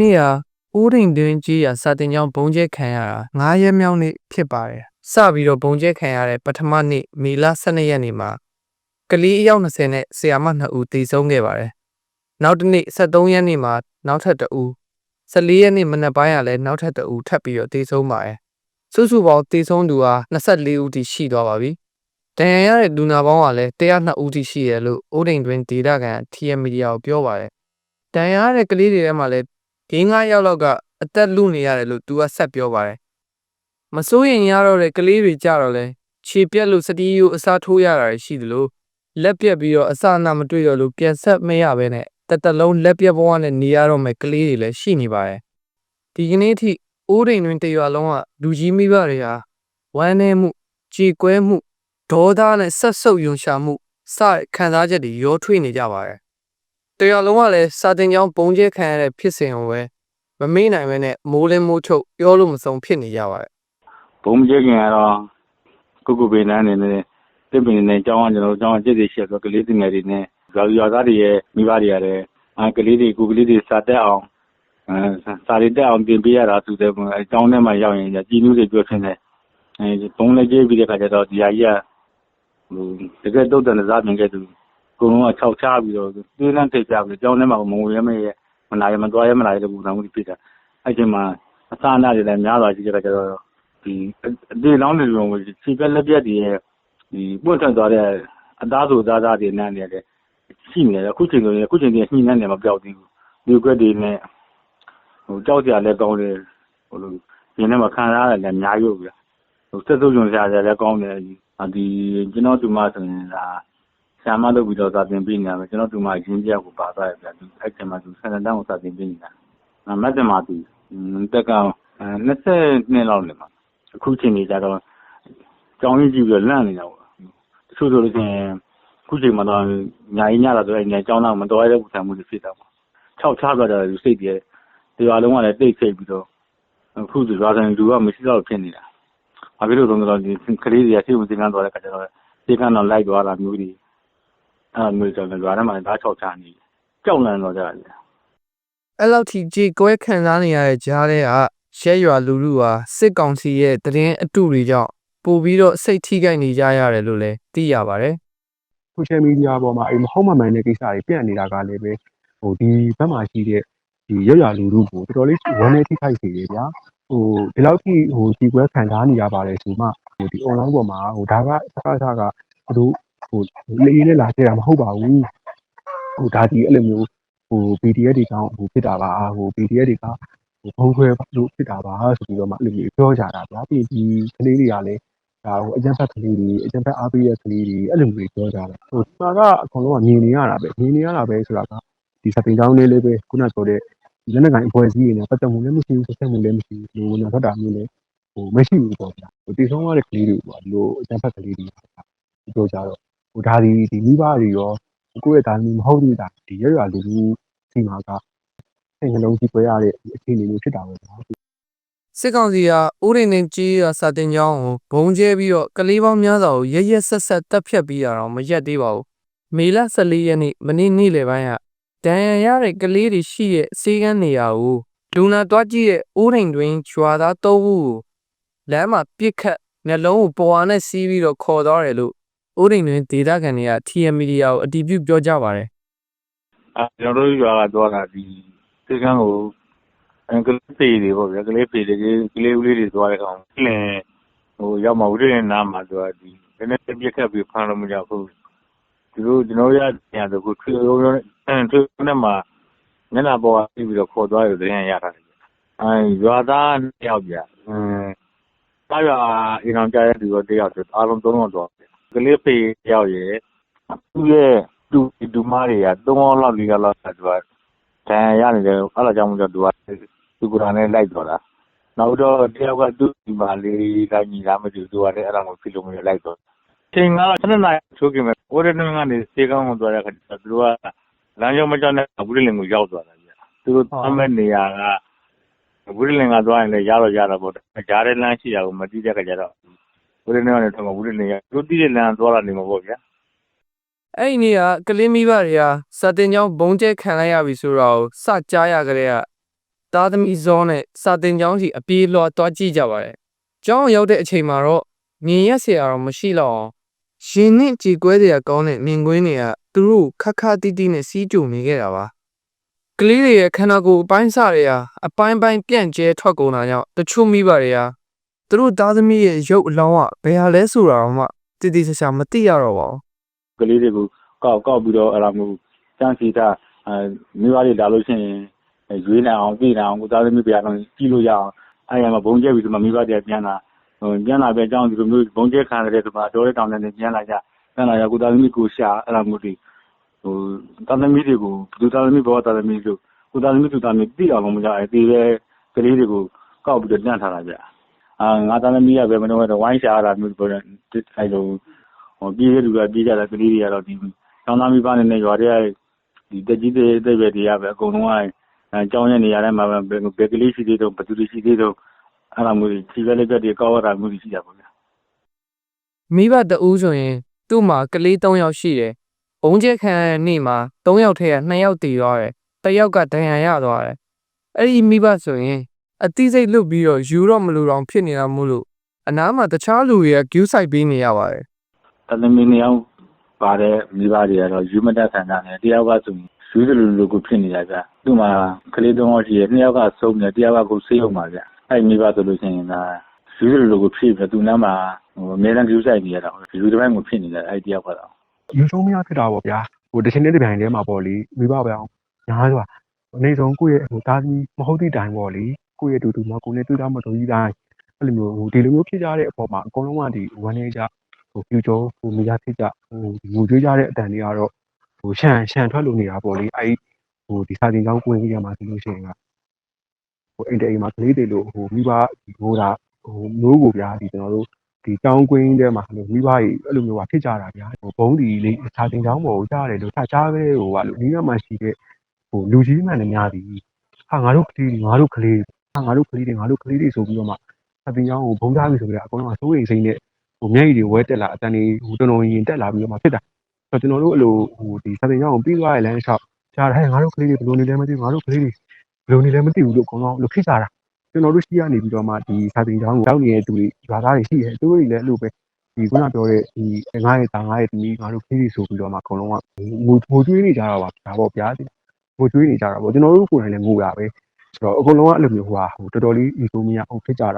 နေ့ဟာဦးရင်တွင်ကြီးရာစာတင်ကျောင်းဘုံကျဲခံရတာ9ရက်မြောက်နေ့ဖြစ်ပါတယ်စပြီးတော့ဘုံကျဲခံရတဲ့ပထမနေ့မေလ12ရက်နေ့မှာကလေးအယောက်20နဲ့ဆရာမ2ဦးတည်ဆုံးခဲ့ပါတယ်နောက်တစ်နေ့73ရက်နေ့မှာနောက်ထပ်2ဦး14ရက်နေ့မနက်ပိုင်းကလည်းနောက်ထပ်2ဦးထပ်ပြီးတော့တည်ဆုံးပါတယ်စုစုပေါင်းတည်ဆုံးသူဟာ24ဦးထိရှိသွားပါပြီဒဏ်ရာရတဲ့လူနာပေါင်းကလည်း102ဦးထိရှိတယ်လို့အိုးဒိန်တွင်ဒေတာကန် TM Media ကိုပြောပါတယ်ဒဏ်ရာရတဲ့ကလေးတွေထဲမှာလည်း ဂင်း9ယောက်လောက်ကအသက်လူနေရတယ်လို့သူကဆက်ပြောပါတယ်မစိုးရင်ရတော့တဲ့ကလေးတွေကြတော့လဲခြေပြက်လို့စတီးရိုးအစားထိုးရတာရှိသလိုလက်ပြက်ပြီးတော့အစအနမတွေ့တော့လို့ပြန်ဆက်မရဘဲနဲ့တက်တက်လုံးလက်ပြက်ဘဝနဲ့နေရတော့မဲ့ကလေးတွေလည်းရှိနေပါတယ်ဒီကနေ့ထိအိုးဒိန်တွင်တရွာလုံးကလူကြီးမိဘတွေဟာဝမ်းနည်းမှုကြေကွဲမှုဒေါသနဲ့ဆက်ဆုပ်ယွန်ရှာမှုစတဲ့ခံစားချက်တွေရောထွေးနေကြပါတယ် တရွာလုံးကလည်းစာတင်ကြောင်းပုံကျဲခံရတဲ့ဖြစ်စဉ်ကိုပဲမမေ့နိုင်ပဲနဲ့မိုးလင်းမိုးချုပ်ပြောလို့မဆုံးဖြစ်နေကြပါတယ်ဘုံမကျခင်ကတော့ကုကုပေနန်းနေနေတစ်ပင်နေကျောင်းကကျွန်တော်တို့ကျောင်းကကျစ်စီရှိဆိုကလေးတင်ငယ်တွေနဲ့ဇာရွာသားတွေရဲ့မိဘတွေရတယ်အဲကလေးတွေကိုကလေးတွေစာတက်အောင်အဲစာရီတက်အောင်ပြင်ပေးရတာသူတဲ့အဲကျောင်းထဲမှာရောက်ရင်ကြီးနူးတွေပြောထင်းတယ်အဲဘုံလည်းကျေးပြီးတဲ့ခါကျတော့ဒီဟာကြီးကဟိုတကယ်တုတ်တယ်စားပြင်ခဲ့သူ ကိုလုံးကခြောက်ချပြီးတော့ပြေးလန့်ထိတ်ကြပြီးကျောင်းထဲမှာမဝင်ရမရဲ့မလာရမသွားရမလာရတဲ့ပုံစံမျိုးဖြစ်တာအဲ့ဒီမှာအစာအနာတွေလည်းများသွားရှိကြတဲ့ကျတော့ဒီအဒီလောင်းတွေလုံးကိုခြေပြက်လက်ပြက်တွေရဲ့ဒီပွင့်ထွက်သွားတဲ့အသားဆိုသားသားတွေနဲ့နေတယ်ရှိနေတယ်အခုချိန်ဆိုရင်အခုချိန်ကြီးညှိနှံ့နေမှာမပြောက်သေးဘူးဒီကွက်တွေနဲ့ဟိုကြောက်ကြလည်းကောင်းတယ်ဟိုလိုဒီနေ့မှာခံရရတယ်လည်းအများကြီးပဲဟိုစက်စုပ်ညွန်ကြရတယ်လည်းကောင်းတယ်ဒီကျွန်တော်ဒီမှာဆိုရင်ဒါ ဆရာမလုပ်ပြီးတော့စာသင်ပေးနေတာပဲကျွန်တော်ဒီမှာရင်းပြကိုပါသွားရပြသူအဲ့ချိန်မှာသူဆယ်တန်းကိုစာသင်ပေးနေတာမတ်တမာသူတက်က20နှစ်လောက်နေမှာအခုချိန်နေကြတော့ကြောင်းရင်းကြည့်ပြီးတော့လန့်နေတာပေါ့တချို့ဆိုလို့ရှိရင်အခုချိန်မှာတော့ညာကြီးညလာဆိုရင်ညာကြောင်းတော့မတော်ရတဲ့ပူဆံမှုတွေဖြစ်တာပေါ့ခြောက်ချသွားကြတယ်လူစိတ်တွေတရားလုံးကလည်းတိတ်ဆိတ်ပြီးတော့အခုဆိုရွာဆိုင်လူကမရှိတော့ဖြစ်နေတာဘာဖြစ်လို့လဲဆိုတော့ဒီကလေးတွေကစိတ်ဝင်စားသွားတဲ့ခါကျတော့စိတ်ကတော့လိုက်သွားတာမျိုးတွေ အဲ့လိုမျိုးဆိုတော့ရွာထဲမှာဓာတ်ခြောက်ချနေကြောက်လန့်တော့ကြတယ်အဲ့လောက်ထိကြေကွဲခံစားနေရတဲ့ကြားထဲကရဲရွာလူလူဟာစစ်ကောင်စီရဲ့တရင်အတုတွေကြောင့်ပို့ပြီးတော့စိတ်ထိခိုက်နေကြရတယ်လို့လည်းသိရပါတယ် social media ပေါ်မှာအဲ့မဟုတ်မမှန်တဲ့ကိစ္စတွေပြန့်နေတာကလည်းပဲဟိုဒီဘက်မှာရှိတဲ့ဒီရရလူလူကိုတော်တော်လေးဝမ်းနေထိခိုက်စေတယ်ဗျာဟိုဒီလောက်ထိဟိုဒီကွဲခံစားနေရပါတယ်ဆိုမှဟိုဒီ online ပေါ်မှာဟိုဒါကစကားစကားဘလို့ ဟိုလေးလေးလာခဲ့တာမဟုတ်ပါဘူးဟိုဒါဒီအဲ့လိုမျိုးဟို PDF တွေတောင်းဟိုဖြစ်တာပါဟို PDF တွေကဟိုဘုံခွဲလို့ဖြစ်တာပါဆိုပြီးတော့မှအဲ့လိုမျိုးပြောကြတာဗျာပြီးဒီကလေးတွေကလည်းဒါဟိုအကြံဖက်ကလေးတွေအကြံဖက်အားပေးတဲ့ကလေးတွေအဲ့လိုမျိုးပြောကြတာဟိုဒီမှာကအကုန်လုံးကမြင်နေရတာပဲမြင်နေရတာပဲဆိုတာကဒီစပင်တောင်းလေးလေးပဲခုနပြောတဲ့ဒီလက်နက်ကိုင်အဖွဲ့အစည်းတွေနဲ့ပတ်သက်မှုလည်းမရှိဘူးဆက်ဆက်မှုလည်းမရှိဘူးဒီလိုဝင်ထွက်တာမျိုးလည်းဟိုမရှိဘူးပေါ့ဗျာဟိုတည်ဆုံးရတဲ့ကလေးတွေပေါ့ဒီလိုအကြံဖက်ကလေးတွေပြောကြတော့ ဟိုဒါဒီဒီမိဘတွေရောကိုယ့်ရဲ့ဒါမျိုးမဟုတ်သေးတာဒီရရလူလူစီမှာကစိတ်နှလုံးကြီးပွဲရတဲ့အခြေအနေမျိုးဖြစ်တာပဲဗျာစစ်ကောင်စီကဦးရင်နေကြီးရစာတင်ကြောင်းကိုဘုံကျဲပြီးတော့ကလေးပေါင်းများစွာကိုရရက်ဆက်ဆက်တပ်ဖြတ်ပြီးတာတော့မရက်သေးပါဘူးမေလ14ရက်နေ့မနေ့နေ့လယ်ပိုင်းကဒဏ်ရာရတဲ့ကလေးတွေရှိတဲ့စေကန်းနေရာကိုလူနာတွားကြည့်တဲ့ဦးရင်တွင်ကျွာသား၃ဦးကိုလမ်းမှာပြစ်ခတ်နှလုံးကိုပေါ်အားနဲ့စီးပြီးတော့ခေါ်သွားတယ်လို့ ဦးရင်တွင်ဒေတာခံတွေက TM Media ကိုအတည်ပြုပြောကြပါတယ်အဲကျွန်တော်တို့ရွာကသွားတာဒီစေကန်းကိုအဲကလေးဖေးတွေပေါ့ဗျာကလေးဖေးတွေကလေးဦးလေးတွေသွားတဲ့ကောင်လင်းဟိုရောက်မှဝိရင်းနားမှာသူကဒီနည်းနည်းပြက်ခတ်ပြီးဖမ်းလို့မရဘူးသူတို့ကျွန်တော်ရပြန်တော့ကိုထွေရောအဲထွေနဲ့မှာမျက်နှာပေါ်ကပြီးပြီးတော့ခေါ်သွားရတဲ့ရင်ရတာအဲရွာသားတယောက်ဗျအင်းသားရွာအိမ်အောင်ကြားတဲ့သူတော့တယောက်ဆိုအားလုံးသုံးယောက်တော့ ကလေးဖေးတယောက်ရယ်သူ့ရဲ့သူဒူမားတွေက၃ယောက်လောက်၄ယောက်လောက်ဆိုတော့တန်ရနေတယ်အဲ့ဒါကြောင့်မို့လို့သူကသူကလည်းလိုက်တော့တာနောက်တော့တယောက်ကသူ့ဒီမှာလေးကညီလာမသိဘူးသူကလည်းအဲ့ဒါကိုဖြစ်လို့မရလိုက်တော့ချိန်ကတော့7နာရီထိုးခင်မဲ့ကိုရနေကနေစေကောင်းကိုသွားတဲ့ခါကျတော့သူကလမ်းကြောင်းမကြောက်နဲ့ဘူးလင်ကိုရောက်သွားတာပြသူတို့သမ်းမဲ့နေရာကဘူးလင်ကသွားရင်လည်းရတော့ရတာပေါ့ကြားတဲ့လမ်းရှိတာကိုမတိတဲ့ခါကျတော့ ဝရနေကနေထွက်မှာဝရနေရသူတို့တိတဲ့လမ်းသွားတာနေမှာပေါ့ဗျာအဲ့ဒီနေ့ကကလင်းမိဘတွေကစာတင်ကျောင်းဘုံကျဲခံလိုက်ရပြီဆိုတော့စကြားရကြတဲ့ကသားသမီးဇောနဲ့စာတင်ကျောင်းစီအပြေးလွှာသွားကြည့်ကြပါတယ်ကျောင်းရောက်တဲ့အချိန်မှာတော့မြင်ရဆရာတော့မရှိတော့အောင်ရှင်နဲ့ကြည်ကွဲစရာကောင်းတဲ့မြင်ကွင်းတွေကသူတို့ခက်ခါတီးတီးနဲ့စီးကြုံနေခဲ့တာပါကလေးတွေရဲ့ခန္ဓာကိုယ်အပိုင်းစတွေဟာအပိုင်းပိုင်းပြန့်ကျဲထွက်ကုန်တာကြောင့်တချို့မိဘတွေဟာ သူတို့သားသမီးရဲ့ရုပ်အလောင်းကဘယ်ဟာလဲဆိုတာတော့မှတည်တည်ဆာဆာမသိရတော့ပါဘူး။ကလေးတွေကိုကောက်ကောက်ပြီးတော့အဲ့လိုမျိုးစမ်းစီတာအဲမိဘတွေလာလို့ရှိရင်ရွေးနေအောင်ပြည်နေအောင်ကိုသားသမီးပြရအောင်ကြည့်လို့ရအောင်အဲ့ရမှာဘုံကျက်ပြီးဒီမှာမိဘတွေပြန်လာဟိုပြန်လာပြန်အကြောင်းဒီလိုမျိုးဘုံကျက်ခံရတဲ့ဒီမှာတော်တဲ့တောင်နဲ့ပြန်လာကြပြန်လာရကိုသားသမီးကိုရှာအဲ့လိုမျိုးတွေဟိုသားသမီးတွေကိုဒုသားသမီးဘောသားသမီးတို့ကိုသားသမီးသူသားသမီးသိအောင်မကြအဲ့ဒီပဲကလေးတွေကိုကောက်ပြီးတော့ညှန့်ထားတာဗျအာ ငါသားသမီးကပဲမတော့ဝိုင်းရှာရတာမျိုးပေါ်တယ်အဲ့လိုဟို ပြေးတဲ့လူက ပြေးကြတယ် ကလေးတွေကတော့ဒီကျောင်းသားမိဘနဲ့နဲ့ ရွာတွေကဒီတက်ကြီးတဲ့တဲ့ပဲတွေကပဲ အကုန်လုံးကအဲကျောင်းရဲ့နေရာထဲမှာပဲဘယ်ဘယ်ကလေးရှိသေးတော့ဘယ်သူတွေ ရှိသေးတော့အဲ့လိုမျိုးကြီးပဲလေးပဲတွေ ကောက်ရတာမျိုးရှိတာပေါ့ဗျာ မိဘတဦးဆိုရင် သူ့မှာ ကလေး ၃ ယောက်ရှိတယ်။ဘုံကျက်ခံရတဲ့နေ့မှာ ၃ ယောက်ထဲက ၂ ယောက်တည်သွားတယ်။တစ်ယောက်က ဒဏ်ရာရသွားတယ်။အဲ့ဒီမိဘဆိုရင် အတိစိတ်လွတ်ပြီးတော့ယူတော့မလူတော့ဖြစ်နေတာမို့လို့အနားမှာတခြားလူတွေကကျူးဆိုင်ပေးနေရပါတယ်တသမီးနှစ်ယောက်ပါတဲ့မိဘတွေကတော့ယူမတက်ဆန်တာနဲ့တယောက်ကဆိုရင်ယူစလူလူကိုဖြစ်နေတာဗျသူ့မှာကလေးသုံးယောက်ရှိတယ်နှစ်ယောက်ကဆုံးတယ်တယောက်ကကိုဆေးရုံပါဗျအဲ့မိဘဆိုလို့ရှိရင်ဒါယူစလူလူကိုဖြစ်ပြီးသူ့နားမှာဟိုအများနဲ့ယူဆိုင်နေရတာယူတဲ့ဘက်ကိုဖြစ်နေတယ်အဲ့တယောက်ကတော့ယူဆုံးမရဖြစ်တာပေါ့ဗျာဟိုတစ်ချိန်နဲ့တစ်ပြိုင်တည်းမှာပေါ့လေမိဘပဲအောင်ညားစွာအနေဆုံးကိုယ့်ရဲ့ဟိုသားသမီးမဟုတ်သည့်တိုင်ပေါ့လေ ကိုယ့်ရဲ့တူတူမကိုယ်နဲ့တွေ့တာမတော်ကြီးတိုင်းအဲ့လိုမျိုးဟိုဒီလိုမျိုးဖြစ်ကြတဲ့အပေါ်မှာအကုန်လုံးကဒီဝမ်းနေကြဟိုပြူကျော်ဟိုမိသားဖြစ်ကြဟိုငိုကြွေးကြတဲ့အတန်တွေကတော့ဟိုရှန်ရှန်ထွက်လို့နေတာပေါ့လေအဲ့ဟိုဒီစာတင်ကြောင်းကိုယ်ကြီးရမှာဆိုလို့ရှိရင်ကဟိုအိမ်တိမ်မှာကလေးတွေလို့ဟိုမိဘဟိုတာဟိုမျိုးကိုဗျာဒီကျွန်တော်တို့ဒီတောင်းကွင်းထဲမှာလို့မိဘကြီးအဲ့လိုမျိုးပါဖြစ်ကြတာဗျာဟိုဘုံဒီလေးစာတင်ကြောင်းပေါ်ကိုကြားတယ်လို့စာကြားကလေးဟိုကလို့ဒီကမှရှိတဲ့ဟိုလူကြီးမှန်နေများသည်ဟာငါတို့ကလေးတွေငါတို့ကလေးဟာ ငါတို့ကလေးတွေငါတို့ကလေးတွေဆိုပြီးတော့မှစာတင်ကြောင်းကိုဘုံသားပြီဆိုကြတာအကုန်လုံးကစိုးရိမ်စိမ့်နဲ့ဟိုမျက်ရည်တွေဝဲတက်လာအတန်တွေဟိုတော်တော်ရင်တက်လာပြီးတော့မှဖြစ်တာဆိုတော့ကျွန်တော်တို့အဲ့လိုဟိုဒီစာတင်ကြောင်းကိုပြီးသွားရလမ်းလျှောက်ကြားတယ်ငါတို့ကလေးတွေဘယ်လိုနေလဲမသိဘူးငါတို့ကလေးတွေဘယ်လိုနေလဲမသိဘူးလို့အကုန်လုံးလို့ဖြစ်ကြတာကျွန်တော်တို့ရှိရနေပြီးတော့မှဒီစာတင်ကြောင်းကိုတောက်နေတဲ့သူတွေရွာသားတွေရှိတယ်သူတို့တွေလည်းအဲ့လိုပဲဒီခုနပြောတဲ့ဒီငားရဲ့တာငားရဲ့သမီးငါတို့ခေးတွေဆိုပြီးတော့မှအကုန်လုံးကငိုငိုကြွေးနေကြတာပါဒါပေါ့ဗျာငိုကြွေးနေကြတာပေါ့ကျွန်တော်တို့ကိုယ်တိုင်လည်းငိုတာပဲ ဆိုတော့အကုန်လုံးကအဲ့လိုမျိုးဟိုဟာဟိုတော်တော်လေးဤဆိုမရအောင်ဖြစ်ကြတာ